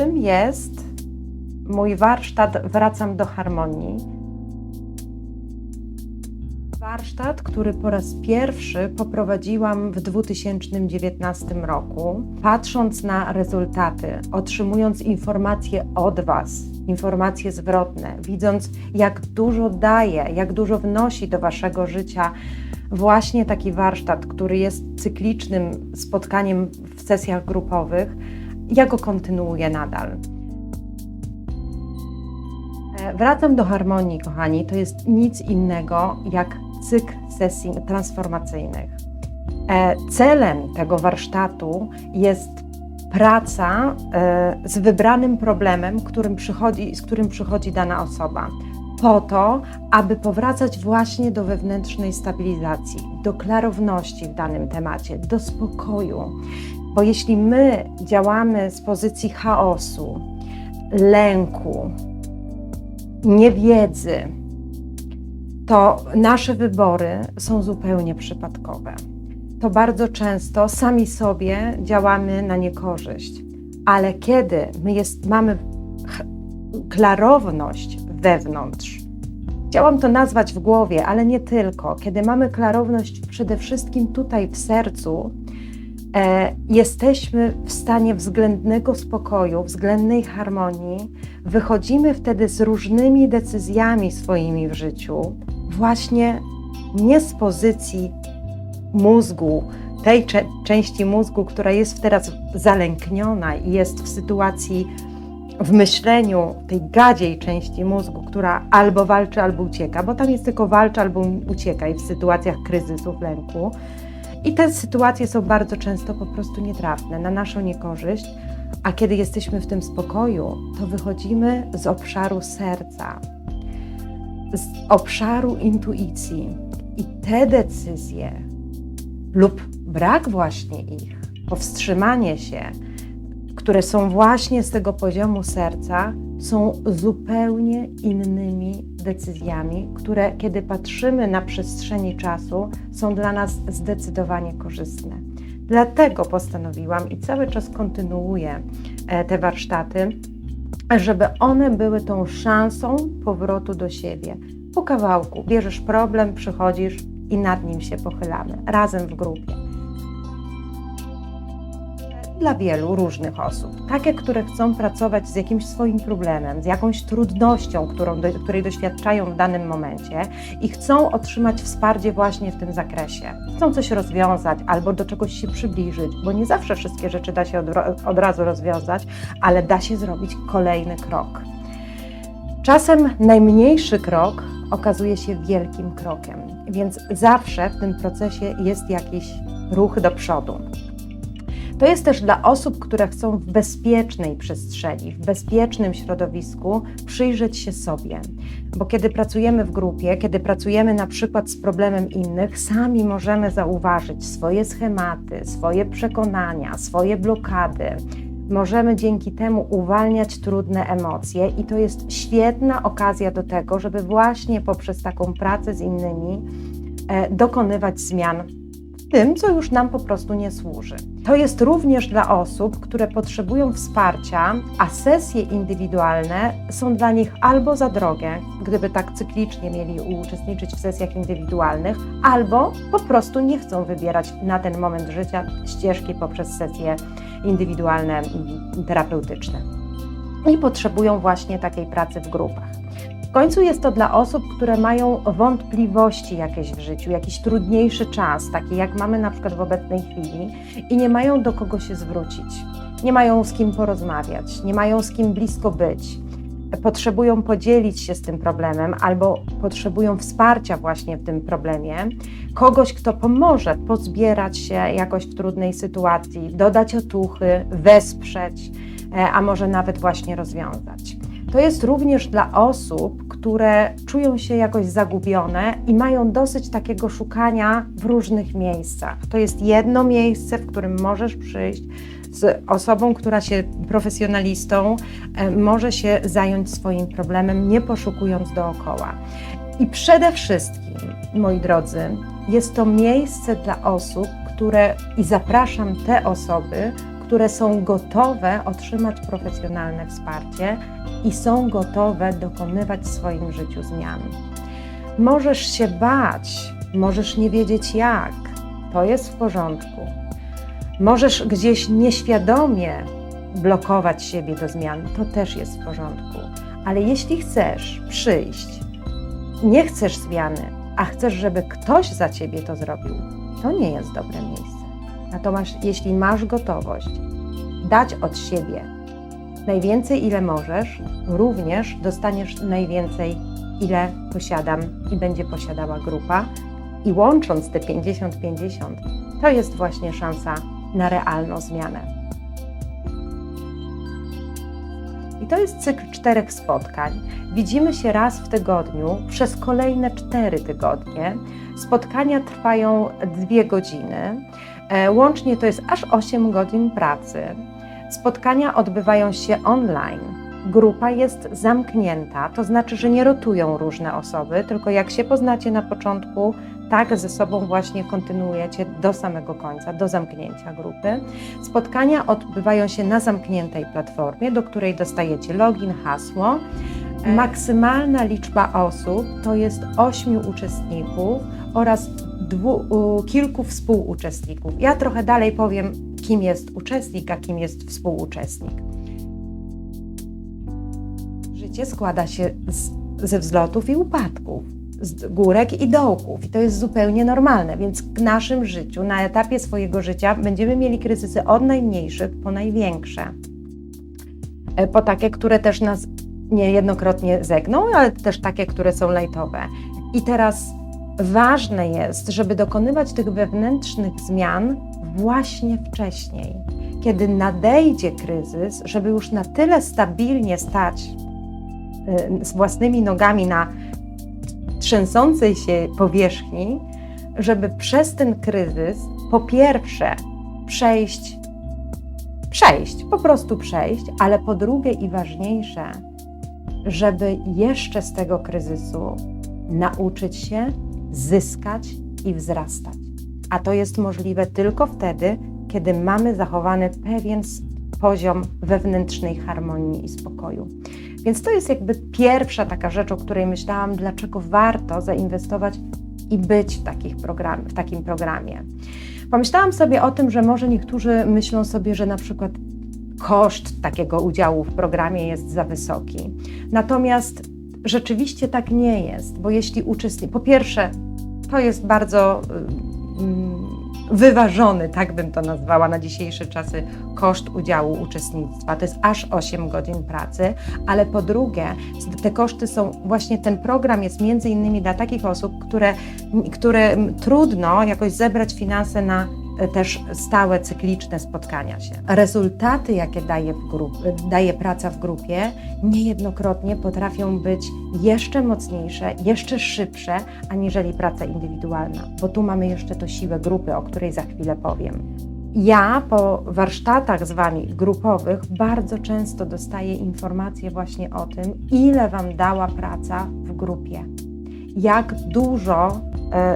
czym jest mój warsztat Wracam do harmonii? Warsztat, który po raz pierwszy poprowadziłam w 2019 roku, patrząc na rezultaty, otrzymując informacje od Was, informacje zwrotne, widząc jak dużo daje, jak dużo wnosi do Waszego życia właśnie taki warsztat, który jest cyklicznym spotkaniem w sesjach grupowych, ja go kontynuuję nadal. E, Wracam do harmonii, kochani. To jest nic innego jak cykl sesji transformacyjnych. E, Celem tego warsztatu jest praca e, z wybranym problemem, którym przychodzi, z którym przychodzi dana osoba. Po to, aby powracać właśnie do wewnętrznej stabilizacji, do klarowności w danym temacie, do spokoju. Bo jeśli my działamy z pozycji chaosu, lęku, niewiedzy, to nasze wybory są zupełnie przypadkowe. To bardzo często sami sobie działamy na niekorzyść, ale kiedy my jest, mamy klarowność wewnątrz, chciałam to nazwać w głowie, ale nie tylko, kiedy mamy klarowność przede wszystkim tutaj w sercu, jesteśmy w stanie względnego spokoju, względnej harmonii, wychodzimy wtedy z różnymi decyzjami swoimi w życiu, właśnie nie z pozycji mózgu, tej cze- części mózgu, która jest teraz zalękniona i jest w sytuacji, w myśleniu tej gadziej części mózgu, która albo walczy, albo ucieka, bo tam jest tylko walcz albo uciekaj w sytuacjach kryzysów, lęku. I te sytuacje są bardzo często po prostu nietrafne, na naszą niekorzyść. A kiedy jesteśmy w tym spokoju, to wychodzimy z obszaru serca, z obszaru intuicji. I te decyzje lub brak właśnie ich, powstrzymanie się, które są właśnie z tego poziomu serca, są zupełnie innymi decyzjami, które, kiedy patrzymy na przestrzeni czasu, są dla nas zdecydowanie korzystne. Dlatego postanowiłam i cały czas kontynuuję e, te warsztaty, żeby one były tą szansą powrotu do siebie. Po kawałku bierzesz problem, przychodzisz i nad nim się pochylamy, razem w grupie dla wielu różnych osób. Takie, które chcą pracować z jakimś swoim problemem, z jakąś trudnością, którą, której doświadczają w danym momencie i chcą otrzymać wsparcie właśnie w tym zakresie. Chcą coś rozwiązać albo do czegoś się przybliżyć, bo nie zawsze wszystkie rzeczy da się od, od razu rozwiązać, ale da się zrobić kolejny krok. Czasem najmniejszy krok okazuje się wielkim krokiem, więc zawsze w tym procesie jest jakiś ruch do przodu. To jest też dla osób, które chcą w bezpiecznej przestrzeni, w bezpiecznym środowisku przyjrzeć się sobie. Bo kiedy pracujemy w grupie, kiedy pracujemy na przykład z problemem innych, sami możemy zauważyć swoje schematy, swoje przekonania, swoje blokady. Możemy dzięki temu uwalniać trudne emocje, i to jest świetna okazja do tego, żeby właśnie poprzez taką pracę z innymi e, dokonywać zmian tym, co już nam po prostu nie służy. To jest również dla osób, które potrzebują wsparcia, a sesje indywidualne są dla nich albo za drogie, gdyby tak cyklicznie mieli uczestniczyć w sesjach indywidualnych, albo po prostu nie chcą wybierać na ten moment życia ścieżki poprzez sesje indywidualne terapeutyczne. I potrzebują właśnie takiej pracy w grupach. W końcu jest to dla osób, które mają wątpliwości jakieś w życiu, jakiś trudniejszy czas, taki jak mamy na przykład w obecnej chwili, i nie mają do kogo się zwrócić, nie mają z kim porozmawiać, nie mają z kim blisko być. Potrzebują podzielić się z tym problemem albo potrzebują wsparcia właśnie w tym problemie, kogoś, kto pomoże pozbierać się jakoś w trudnej sytuacji, dodać otuchy, wesprzeć, a może nawet właśnie rozwiązać. To jest również dla osób, które czują się jakoś zagubione i mają dosyć takiego szukania w różnych miejscach. To jest jedno miejsce, w którym możesz przyjść z osobą, która się profesjonalistą może się zająć swoim problemem, nie poszukując dookoła. I przede wszystkim, moi drodzy, jest to miejsce dla osób, które i zapraszam te osoby, które są gotowe otrzymać profesjonalne wsparcie i są gotowe dokonywać w swoim życiu zmian. Możesz się bać, możesz nie wiedzieć jak, to jest w porządku. Możesz gdzieś nieświadomie blokować siebie do zmian, to też jest w porządku. Ale jeśli chcesz przyjść, nie chcesz zmiany, a chcesz, żeby ktoś za ciebie to zrobił, to nie jest dobre miejsce. Natomiast jeśli masz gotowość dać od siebie najwięcej, ile możesz, również dostaniesz najwięcej, ile posiadam i będzie posiadała grupa. I łącząc te 50-50, to jest właśnie szansa na realną zmianę. I to jest cykl czterech spotkań. Widzimy się raz w tygodniu przez kolejne cztery tygodnie. Spotkania trwają dwie godziny. E, łącznie to jest aż 8 godzin pracy. Spotkania odbywają się online. Grupa jest zamknięta, to znaczy, że nie rotują różne osoby, tylko jak się poznacie na początku, tak ze sobą właśnie kontynuujecie do samego końca, do zamknięcia grupy. Spotkania odbywają się na zamkniętej platformie, do której dostajecie login, hasło. Maksymalna liczba osób to jest ośmiu uczestników oraz dwu, kilku współuczestników. Ja trochę dalej powiem, kim jest uczestnik, a kim jest współuczestnik. Życie składa się z, ze wzlotów i upadków, z górek i dołków, i to jest zupełnie normalne. Więc w naszym życiu, na etapie swojego życia, będziemy mieli kryzysy od najmniejszych po największe. E, po takie, które też nas niejednokrotnie zegną, ale też takie, które są lejtowe. I teraz ważne jest, żeby dokonywać tych wewnętrznych zmian właśnie wcześniej, kiedy nadejdzie kryzys, żeby już na tyle stabilnie stać y, z własnymi nogami na trzęsącej się powierzchni, żeby przez ten kryzys po pierwsze przejść, przejść, po prostu przejść, ale po drugie i ważniejsze, żeby jeszcze z tego kryzysu nauczyć się zyskać i wzrastać. A to jest możliwe tylko wtedy, kiedy mamy zachowany pewien poziom wewnętrznej harmonii i spokoju. Więc to jest jakby pierwsza taka rzecz, o której myślałam, dlaczego warto zainwestować i być w, takich program, w takim programie. Pomyślałam sobie o tym, że może niektórzy myślą sobie, że na przykład koszt takiego udziału w programie jest za wysoki. Natomiast rzeczywiście tak nie jest, bo jeśli uczestnik, po pierwsze, to jest bardzo mm, wyważony, tak bym to nazwała na dzisiejsze czasy, koszt udziału uczestnictwa. To jest aż 8 godzin pracy, ale po drugie, te koszty są, właśnie ten program jest między innymi dla takich osób, które, które trudno jakoś zebrać finanse na też stałe, cykliczne spotkania się. Rezultaty, jakie daje, grup, daje praca w grupie, niejednokrotnie potrafią być jeszcze mocniejsze, jeszcze szybsze, aniżeli praca indywidualna, bo tu mamy jeszcze to siłę grupy, o której za chwilę powiem. Ja po warsztatach z Wami grupowych bardzo często dostaję informacje właśnie o tym, ile Wam dała praca w grupie. Jak dużo E,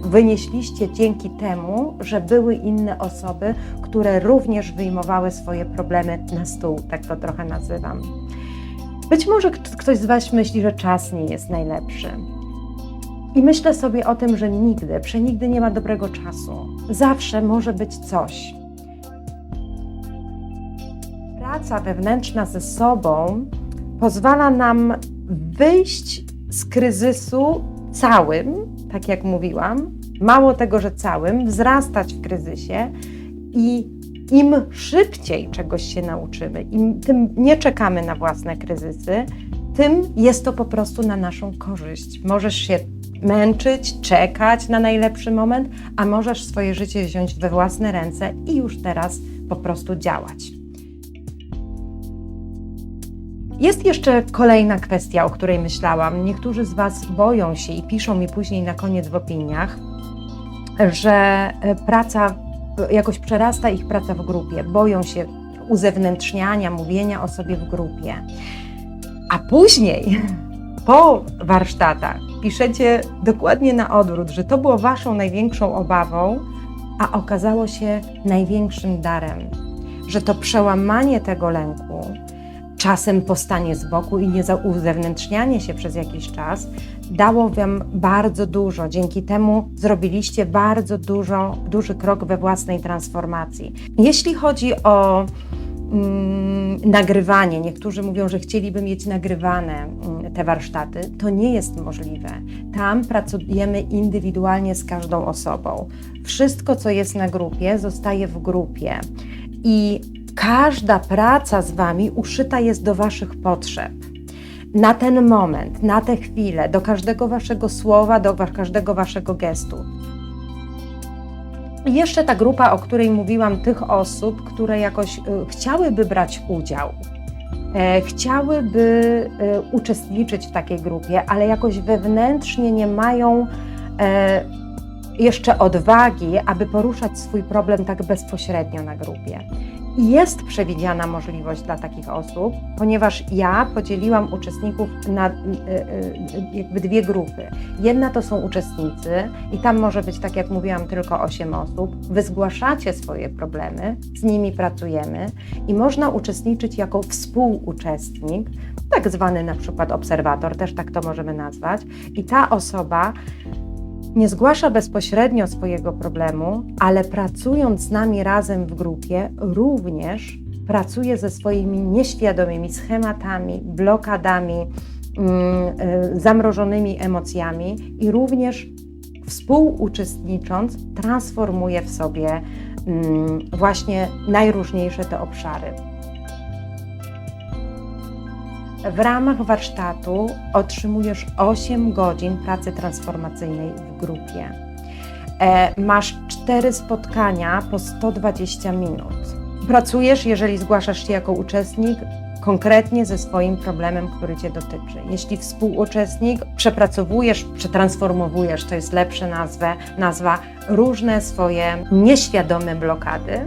wynieśliście dzięki temu, że były inne osoby, które również wyjmowały swoje problemy na stół, tak to trochę nazywam. Być może ktoś z Was myśli, że czas nie jest najlepszy. I myślę sobie o tym, że nigdy, przenigdy nie ma dobrego czasu. Zawsze może być coś. Praca wewnętrzna ze sobą pozwala nam wyjść z kryzysu całym, tak jak mówiłam, mało tego, że całym, wzrastać w kryzysie i im szybciej czegoś się nauczymy, im tym nie czekamy na własne kryzysy, tym jest to po prostu na naszą korzyść. Możesz się męczyć, czekać na najlepszy moment, a możesz swoje życie wziąć we własne ręce i już teraz po prostu działać. Jest jeszcze kolejna kwestia, o której myślałam. Niektórzy z Was boją się i piszą mi później na koniec w opiniach, że e, praca jakoś przerasta ich praca w grupie. Boją się uzewnętrzniania, mówienia o sobie w grupie. A później, po warsztatach, piszecie dokładnie na odwrót, że to było Waszą największą obawą, a okazało się największym darem że to przełamanie tego lęku, czasem postanie z boku i nie uzewnętrznianie się przez jakiś czas, dało Wam bardzo dużo. Dzięki temu zrobiliście bardzo dużo, duży krok we własnej transformacji. Jeśli chodzi o mm, nagrywanie, niektórzy mówią, że chcieliby mieć nagrywane mm, te warsztaty, to nie jest możliwe. Tam pracujemy indywidualnie z każdą osobą. Wszystko, co jest na grupie, zostaje w grupie. I każda praca z Wami uszyta jest do Waszych potrzeb. Na ten moment, na tę chwilę, do każdego Waszego słowa, do każdego Waszego gestu. I jeszcze ta grupa, o której mówiłam, tych osób, które jakoś y, chciałyby brać udział, e, chciałyby e, uczestniczyć w takiej grupie, ale jakoś wewnętrznie nie mają e, jeszcze odwagi, aby poruszać swój problem tak bezpośrednio na grupie. Jest przewidziana możliwość dla takich osób, ponieważ ja podzieliłam uczestników na y, y, jakby dwie grupy. Jedna to są uczestnicy i tam może być, tak jak mówiłam, tylko 8 osób. Wy zgłaszacie swoje problemy, z nimi pracujemy i można uczestniczyć jako współuczestnik, tak zwany na przykład obserwator, też tak to możemy nazwać. I ta osoba nie zgłasza bezpośrednio swojego problemu, ale pracując z nami razem w grupie, również pracuje ze swoimi nieświadomymi schematami, blokadami, mm, y, zamrożonymi emocjami i również współuczestnicząc, transformuje w sobie mm, właśnie najróżniejsze te obszary. W ramach warsztatu otrzymujesz 8 godzin pracy transformacyjnej w grupie. E, masz 4 spotkania po 120 minut. Pracujesz, jeżeli zgłaszasz się jako uczestnik, konkretnie ze swoim problemem, który Cię dotyczy. Jeśli współuczestnik, przepracowujesz, przetransformowujesz, to jest lepsza nazwa, nazwa różne swoje nieświadome blokady,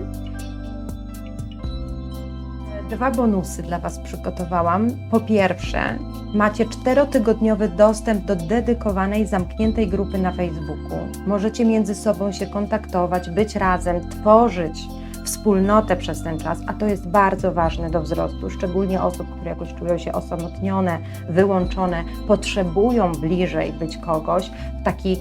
Dwa bonusy dla Was przygotowałam. Po pierwsze, macie czterotygodniowy dostęp do dedykowanej, zamkniętej grupy na Facebooku. Możecie między sobą się kontaktować, być razem, tworzyć wspólnotę przez ten czas, a to jest bardzo ważne do wzrostu, szczególnie osób, które jakoś czują się osamotnione, wyłączone, potrzebują bliżej być kogoś w taki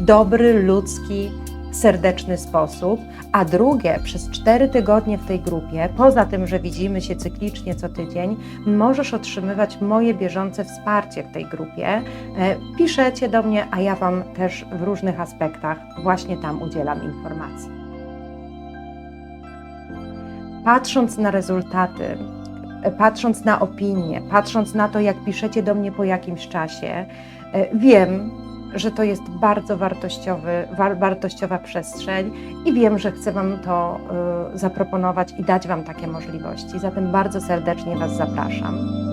dobry, ludzki, serdeczny sposób, a drugie, przez cztery tygodnie w tej grupie, poza tym, że widzimy się cyklicznie co tydzień, możesz otrzymywać moje bieżące wsparcie w tej grupie. E, Piszecie do mnie, a ja Wam też w różnych aspektach właśnie tam udzielam informacji. Patrząc na rezultaty, e, patrząc na opinie, patrząc na to, jak piszecie do mnie po jakimś czasie, e, wiem, że to jest bardzo wartościowy, war, wartościowa przestrzeń i wiem, że chcę Wam to y, zaproponować i dać Wam takie możliwości. Zatem bardzo serdecznie Was zapraszam.